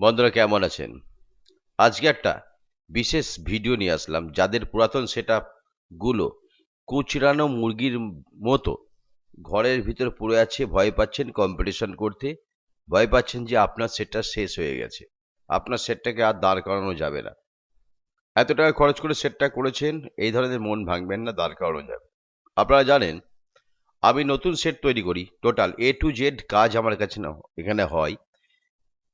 বন্ধুরা, কেমন আছেন? আজকে একটা বিশেষ ভিডিও নিয়ে আসলাম, যাদের পুরাতন সেটগুলো কুচরানো মুরগির মতো ঘরের ভিতর পড়ে আছে, ভয় পাচ্ছেন কম্পিটিশন করতে, ভয় পাচ্ছেন যে আপনার সেটটা শেষ হয়ে গেছে। আপনার সেটটাকে আর দাঁড় করানো যাবে না। এত টাকা খরচ করে সেটটা করেছেন, এই ধরনের মন ভাঙবেন না, দাঁড় করানো যাবে। আপনারা জানেন, আমি নতুন সেট তৈরি করি টোটাল এ টু জেড কাজ আমার কাছে না, এখানে হয়।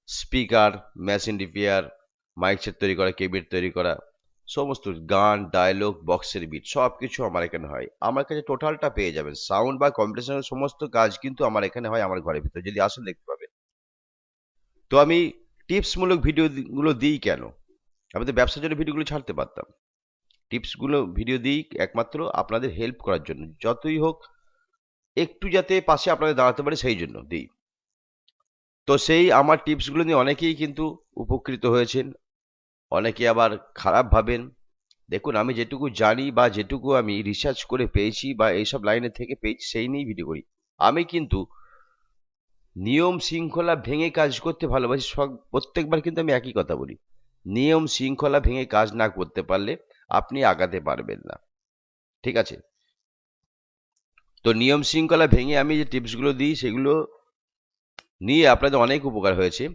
Speaker, machine repair, mic set তৈরি করা কেবিট তৈরি করা, সমস্ত গান ডায়লগ বক্সের বিট সব কিছু আমার এখানে হয়। আমার কাছে টোটালটা পেয়ে যাবেন। সাউন্ড বা কম্পিটিশনের সমস্ত কাজ কিন্তু আমার এখানে হয় আমার ঘরের ভিতরে। যদি আসেন দেখতে পাবেন। তো আমি টিপসমূলক ভিডিওগুলো দিই কেন? আমি তো ব্যবসার জন্য ভিডিওগুলো ছাড়তে পারতাম। টিপসগুলো, ভিডিও দিই একমাত্র আপনাদের হেল্প করার জন্য। যতই হোক, একটু যাতে পাশে আপনাদের দাঁড়াতে পারে, সেই জন্য দিই। তো সেই আমার টিপসগুলো নিয়ে অনেকেই কিন্তু উপকৃত হয়েছেন, অনেকে আবার খারাপ ভাবেন। দেখুন, আমি যেটুকু জানি বা যেটুকু আমি রিসার্চ করে পেয়েছি বা এইসব লাইনে থেকে পেয়েছি, সেই নিয়েই ভিডিও করি। আমি কিন্তু নিয়ম শৃঙ্খলা ভেঙে কাজ করতে ভালোবাসি, সব, প্রত্যেকবার কিন্তু আমি একই কথা বলি। নিয়ম শৃঙ্খলা ভেঙে কাজ না করতে পারলে আপনি আগাতে পারবেন না। ঠিক আছে? তো নিয়ম শৃঙ্খলা ভেঙে আমি যে টিপসগুলো দিই, সেগুলো নিয়ে আপনাদের অনেক উপকার হয়েছে।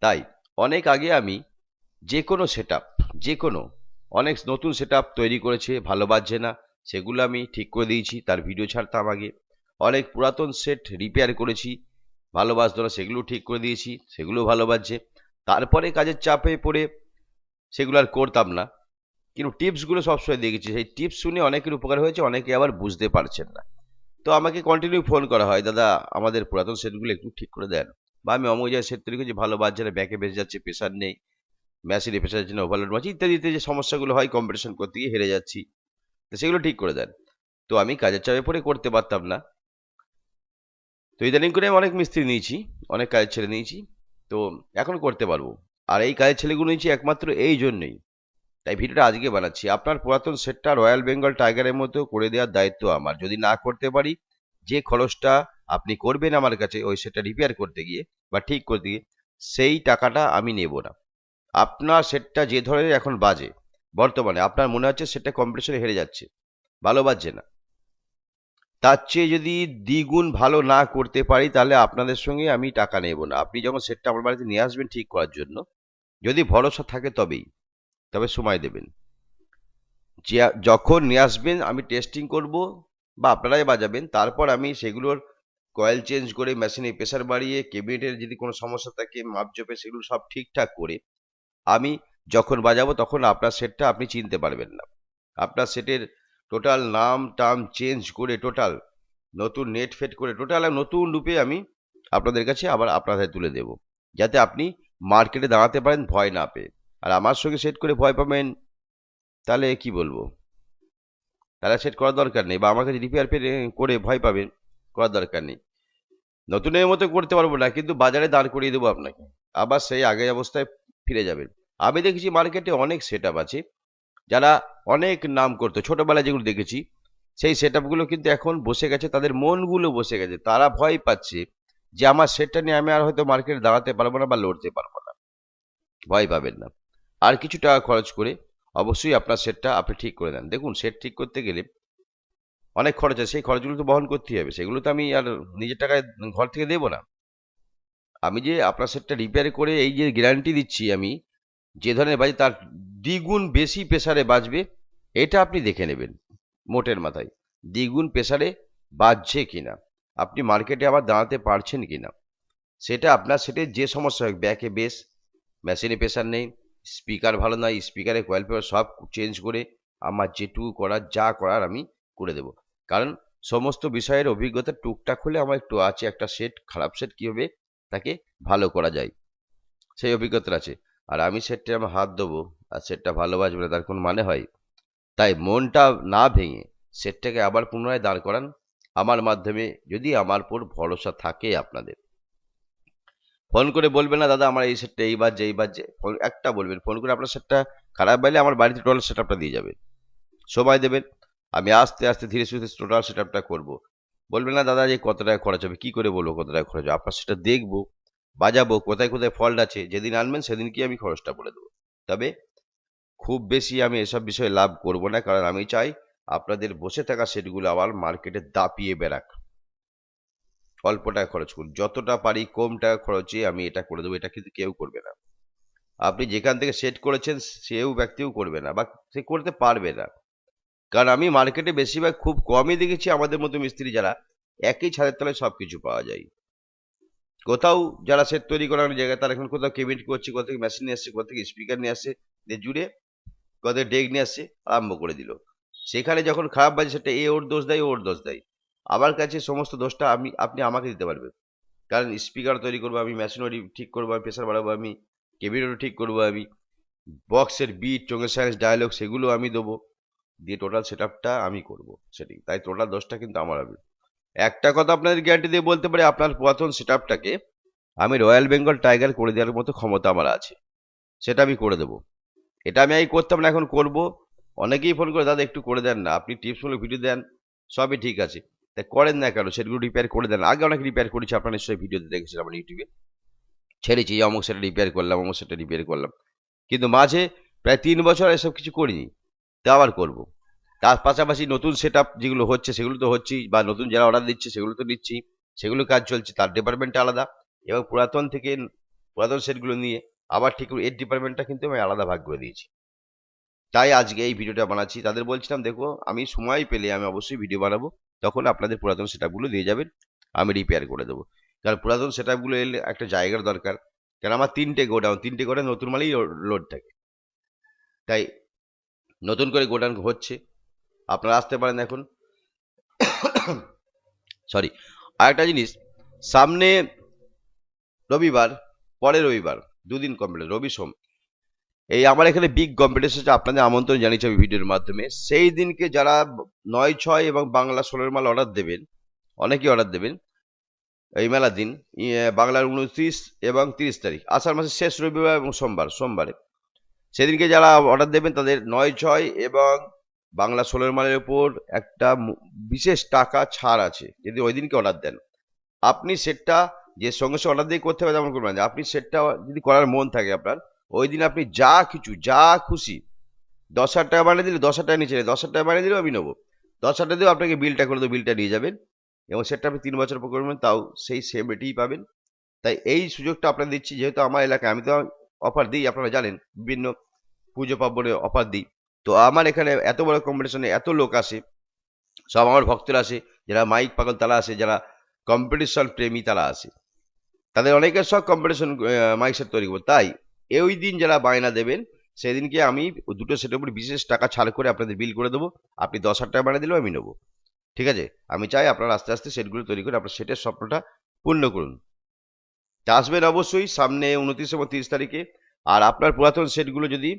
তাই অনেক আগে আমি যে কোনো সেট যে কোনো অনেক নতুন সেট তৈরি করেছে, ভালো বাজছে না, সেগুলো আমি ঠিক করে দিয়েছি, তার ভিডিও ছাড়তাম আগে। অনেক পুরাতন সেট রিপেয়ার করেছি, ভালো বাজতো না, সেগুলো ঠিক করে দিয়েছি, সেগুলো ভালো বাজছে। তারপরে কাজের চাপে পড়ে সেগুলো আর করতাম না। কিন্তু টিপসগুলো সবসময় দেখেছি, সেই টিপস শুনে অনেকের উপকার হয়েছে, অনেকে আবার বুঝতে পারছেন না। তো আমাকে কন্টিনিউ ফোন করা হয়, দাদা, আমাদের পুরাতন সেটগুলো একটু ঠিক করে দেন। বা আমি অমুক জায়গায় সেট তৈরি করছি, ভালো না ব্যাকে বেঁচে যাচ্ছে প্রেশার নেই মেশিনে প্রেশার না ওভারলোড মারছি ইত্যাদি ইত্যাদি যে সমস্যাগুলো হয় কম্পিটিশন করতে গিয়ে হেরে যাচ্ছি। তো সেগুলো ঠিক করে দেন। তো আমি কাজের চাপে পড়ে করতে পারতাম না। তো ইদানিং করে আমি অনেক মিস্ত্রি নিয়েছি, অনেক কাজের ছেলে নিয়েছি, তো এখন করতে পারব। আর এই কাজের ছেলেগুলো নিয়েছি একমাত্র এই জন্যই। তাই ভিডিওটা আজকে বানাচ্ছি। আপনার পুরাতন সেটটা রয়্যাল বেঙ্গল টাইগারের মতো করে দেওয়ার দায়িত্ব আমার। যদি না করতে পারি, যে খরচটা আপনি করবেন আমার কাছে ওই সেটটা রিপেয়ার করতে গিয়ে বা ঠিক করতে গিয়ে, সেই টাকাটা আমি নেব না। আপনার সেটটা যে ধরনের এখন বাজে, বর্তমানে আপনার মনে হচ্ছে সেটটা কম্পিটিশনে হেরে যাচ্ছে, ভালো বাজছে না। তার চেয়ে যদি দ্বিগুণ ভালো না করতে পারি, তাহলে আপনাদের সঙ্গে আমি টাকা নেব না। আপনি যখন সেটটা আমার বাড়িতে নিয়ে আসবেন ঠিক করার জন্য, যদি ভরসা থাকে তবেই। তবে সময় দেবেন। যখন নিয়ে আসবেন, আমি টেস্টিং করব বা আপনারাই বাজাবেন। তারপর আমি সেগুলোর কয়েল চেঞ্জ করে মেশিনে প্রেশার বাড়িয়ে কেবিনেটের যদি কোনো সমস্যা থাকে, মাপজোপে সেগুলো সব ঠিকঠাক করে আমি যখন বাজাবো তখন আপনার সেটটা আপনি চিনতে পারবেন না। আপনার সেটের টোটাল নাম টাম চেঞ্জ করে টোটাল নতুন নেট ফেট করে টোটাল নতুন রূপে আমি আপনাদের কাছে আবার আপনাদের তুলে দেব। যাতে আপনি মার্কেটে দাঁড়াতে পারেন, ভয় না পেয়ে। আর আমার সঙ্গে সেট করে ভয় পাবেন, তাহলে কি বলব? তাহলে সেট করার দরকার নেই, বা আমার কাছে রিপেয়ার করে ভয় পাবেন, করার দরকার নেই। নতুনের মতো করতে পারব না, কিন্তু বাজারে দাঁড় করিয়ে দেবো আপনাকে। আবার সেই আগের অবস্থায় ফিরে যাবেন। আমি দেখেছি মার্কেটে অনেক সেট আছে, যারা অনেক নাম করতো। ছোটবেলায় যেগুলো দেখেছি, সেই সেট কিন্তু এখন বসে গেছে, তাদের মনগুলো বসে গেছে। তারা ভয় পাচ্ছে যে আমার সেটটা নিয়ে আমি আর হয়তো মার্কেটে দাঁড়াতে পারব না বা লড়তে পারব না। ভয় পাবেন না। আর কিছু টাকা খরচ করে অবশ্যই আপনার সেটটা আপনি ঠিক করে দেন। দেখুন, সেট ঠিক করতে গেলে অনেক খরচ আছে। সেই খরচগুলো তো বহন করতেই হবে। সেগুলো তো আমি আর নিজের টাকায় ঘর থেকে দেবো না। আমি যে আপনার সেটটা রিপেয়ার করে এই যে গ্যারান্টি দিচ্ছি আমি, যে ধরনের বাজে তার দ্বিগুণ বেশি প্রেসারে বাজবে, এটা আপনি দেখে নেবেন মোটের মাথায়। দ্বিগুণ প্রেসারে বাজছে কিনা? আপনি মার্কেটে আবার দাঁড়াতে পারছেন কিনা? সেটা আপনার সেটে যে সমস্যা হয় ব্যাকে বেশ মেশিনে প্রেশার নেই স্পিকার ভালো নয়, স্পিকারে কয়েল পেপার সব চেঞ্জ করে আমার যেটুকু করার, যা করার আমি করে দেব। কারণ সমস্ত বিষয়ের অভিজ্ঞতা টুকটাক হলে আমার একটু আছে একটা সেট খারাপ সেট কীভাবে তাকে ভালো করা যায়। সেই অভিজ্ঞতা আছে। আর আমি সেটটা আমার হাত দেবো আর সেটটা ভালো বাজবে না, তার কোনো মানে হয়? তাই মনটা না ভেঙে সেটটাকে আবার পুনরায় দাঁড় করান। আমার মাধ্যমে যদি আমার উপর ভরসা থাকে আপনাদের। ফোন করে বলবেন না, দাদা, আমার এই সেটটা এই বাজছে, এই ফোন, একটা বলবেন, ফোন করে আপনার সেটটা খারাপ বাইলে আমার বাড়িতে টোটাল সেট আপটা দিয়ে যাবেন সময় দেবেন। আমি আস্তে আস্তে, ধীরে সুস্থে টোটাল সেট আপটা করব। বলবেন না, দাদা, যে কত টাকা খরচ হবে? কি করে বলব কত টাকা খরচ হবে? আপনার সেটা দেখব, বাজাবো, কোথায় কোথায় ফল্ট আছে। যেদিন আনবেন সেদিন কি আমি খরচটা বলে দেবো। তবে খুব বেশি আমি এসব বিষয়ে লাভ করব না, কারণ আমি চাই আপনাদের বসে থাকা সেটগুলো আবার মার্কেটে দাপিয়ে বেড়াক। অল্প টাকা খরচ করুন। যতটা পারি কম টাকা খরচে আমি এটা করে দেবো, এটা কিন্তু কেউ করবে না। আপনি যেখান থেকে সেট করেছেন, সেও ব্যক্তিও করবে না বা সে করতে পারবে না। কারণ আমি মার্কেটে বেশিরভাগ খুব কমই দেখেছি আমাদের মতো মিস্ত্রি যারা একই ছাদের তলায় সব কিছু পাওয়া যায়। কোথাও যারা সেট তৈরি করার জায়গায়, তারা এখন কোথাও কেবিনেট করছে কোথা থেকে মেশিন নিয়ে আসছে কোথা থেকে স্পিকার নিয়ে আসছে, দিয়ে জুড়ে কোথা থেকে ডেক নিয়ে আসছে, আরম্ভ করে দিল। সেখানে যখন খারাপ বাজে সেটা এ ওর দোষ দেয় ওর দোষ দেয়। আমার কাছে সমস্ত দোষটা আমি, আপনি আমাকে দিতে পারবেন। কারণ স্পিকার তৈরি করব আমি মেশিনারি ঠিক করব আমি প্রেশার বাড়াবো আমি কেবিনেটও ঠিক করব আমি বক্সের বিট চোখের সায়েন্স ডায়ালগ সেগুলো আমি দেবো। দিয়ে টোটাল সেট আমি করব সেটি তাই টোটাল দোষটা কিন্তু আমার হবে। একটা কথা আপনাদের গ্যারান্টি দিয়ে বলতে পারি, আপনার পুরাতন সেট আমি রয়্যাল বেঙ্গল টাইগার করে দেওয়ার মতো ক্ষমতা আমার আছে। সেটা আমি করে দেবো। এটা আমি আগে করতাম না, এখন করব। অনেকেই ফোন করে, দাদা, একটু করে দেন না। আপনি টিপসমূলক ভিডিও দেন, সবই ঠিক আছে। তাই করেন না কেন? সেগুলো রিপেয়ার করে দেন। আগে অনেক রিপেয়ার করেছি, আপনার নিশ্চয়ই ভিডিওতে দেখেছিলাম আমার ইউটিউবে ছেড়েছি অমুক সেটা রিপেয়ার করলাম, অমুক সেটা রিপেয়ার করলাম। কিন্তু মাঝে প্রায় তিন বছর এসব কিছু করিনি। তা আবার করব। তার পাশাপাশি নতুন সেট যেগুলো হচ্ছে, সেগুলো তো হচ্ছেই বা নতুন যারা অর্ডার দিচ্ছে, সেগুলো তো নিচ্ছি। সেগুলো কাজ চলছে, তার ডিপার্টমেন্টটা আলাদা। এবং পুরাতন থেকে পুরাতন সেটগুলো নিয়ে আবার ঠিক এর ডিপার্টমেন্টটা কিন্তু আমি আলাদা ভাগ করে দিয়েছি। তাই আজকে এই ভিডিওটা বানাচ্ছি। তাদের বলছিলাম, দেখো, আমি সময় পেলে আমি অবশ্যই ভিডিও বানাবো। তখন আপনাদের পুরাতন সেটআপগুলো দিয়ে যাবেন, আমি রিপেয়ার করে দেবো। কারণ পুরাতন সেটআপগুলো এলে একটা জায়গার দরকার। কারণ আমার তিনটে গোডাউন তিনটে গোডাউন নতুন মালেই লোড থাকে। তাই নতুন করে গোডাউন হচ্ছে। আপনারা আসতে পারেন এখন। সরি আরেকটা জিনিস, সামনে রবিবার পরে রবিবার, দুদিন কমপ্লিট রবি সোম। এই আমার এখানে বিগ কম্পিটিশন আপনাদের আমন্ত্রণ জানিয়েছি আমি ভিডিওর মাধ্যমে। সেই দিনকে যারা নয়, ছয় এবং বাংলা ষোলোর মাল অর্ডার দেবেন, অনেকেই অর্ডার দেবেন, এই মেলার দিন বাংলার উনত্রিশ এবং তিরিশ তারিখ, আষাঢ় মাসের শেষ রবিবার এবং সোমবার, সোমবারে। সেদিনকে যারা অর্ডার দেবেন তাদের নয়, ছয় এবং বাংলা ষোলোর মালের উপর একটা বিশেষ টাকা ছাড় আছে, যদি ওই দিনকে অর্ডার দেন। আপনি সেটটা যে সঙ্গে সঙ্গে অর্ডার দিয়ে করতে হবে, তেমন করবেন আপনি সেটটা যদি করার মন থাকে আপনার ওই দিন আপনি যা কিছু, যা খুশি, দশ হাজার টাকা বানিয়ে দিলে দশ হাজার টাকা নিচে দশ হাজার টাকা বানিয়ে দিলেও আমি নেব। দশ হাজার টাকা দিয়েও আপনাকে বিলটা করে দেবো, বিলটা নিয়ে যাবেন। এবং সেটা আপনি তিন বছর পর করবেন, তাও সেই সেম রেটেই পাবেন। তাই এই সুযোগটা আপনার দিচ্ছি, যেহেতু আমার এলাকায় আমি তো অফার দিই, আপনারা জানেন, বিভিন্ন পুজো পার্বণে অফার দিই। তো আমার এখানে এত বড় কম্পিটিশনে এত লোক আসে, সব আমার ভক্তরা আসে, যারা মাইক পাগল তারা আসে, যারা কম্পিটিশন প্রেমী তারা আসে। তাদের অনেকের সব কম্পিটিশন মাইক সেট তৈরি করব, তাই ওই দিন যারা বায়না দেবেন, সেদিনকে আমি দুটো সেটের উপর বিশেষ টাকা ছাড় করে আপনাদের বিল করে দেবো। আপনি দশ হাজার টাকা বানিয়ে দিলেও আমি নেব। ঠিক আছে? আমি চাই আপনারা আস্তে আস্তে সেটগুলো তৈরি করে আপনার সেটের স্বপ্নটা পূর্ণ করুন। আসবেন অবশ্যই সামনে উনত্রিশ এবং তিরিশ তারিখে। আর আপনার পুরাতন সেটগুলো যদি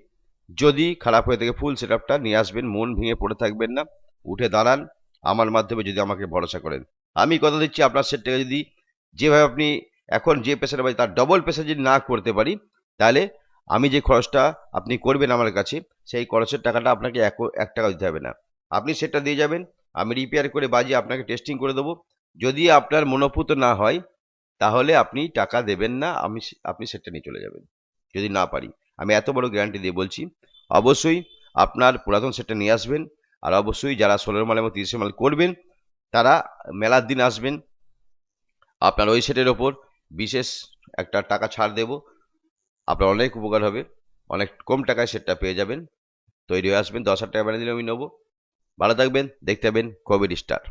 যদি খারাপ হয়ে থাকে ফুল সেটআপটা নিয়ে আসবেন, মন ভেঙে পড়ে থাকবেন না। উঠে দাঁড়ান, আমার মাধ্যমে যদি আমাকে ভরসা করেন। আমি কথা দিচ্ছি আপনার সেটটাকে যদি, যেভাবে আপনি এখন যে পেশাটা পাই তার ডবল পেশা যদি না করতে পারি তাহলে আমি যে খরচটা আপনি করবেন আমার কাছে, সেই খরচের টাকাটা আপনাকে এক এক টাকা দিতে হবে না। আপনি সেটটা দিয়ে যাবেন, আমি রিপেয়ার করে বাজিয়ে আপনাকে টেস্টিং করে দেবো। যদি আপনার মনোপুত না হয়, তাহলে আপনি টাকা দেবেন না, আমি আপনি সেটটা নিয়ে চলে যাবেন, যদি না পারি। আমি এত বড় গ্যারান্টি দিয়ে বলছি, অবশ্যই আপনার পুরাতন সেটটা নিয়ে আসবেন, আর অবশ্যই যারা ষোলোর মাল এবং তিরিশের মাল করবেন, তারা মেলার দিন আসবেন। আপনার ওই সেটের ওপর বিশেষ একটা টাকা ছাড় দেব আপনার অনেক উপকার হবে। অনেক কম টাকায় সেটটা পেয়ে যাবেন। তৈরি হয়ে আসবেন। দশ হাজার টাকা বানিয়ে দিলে আমি নেব। ভালো থাকবেন, দেখতে পাবেন কোভিড স্টার।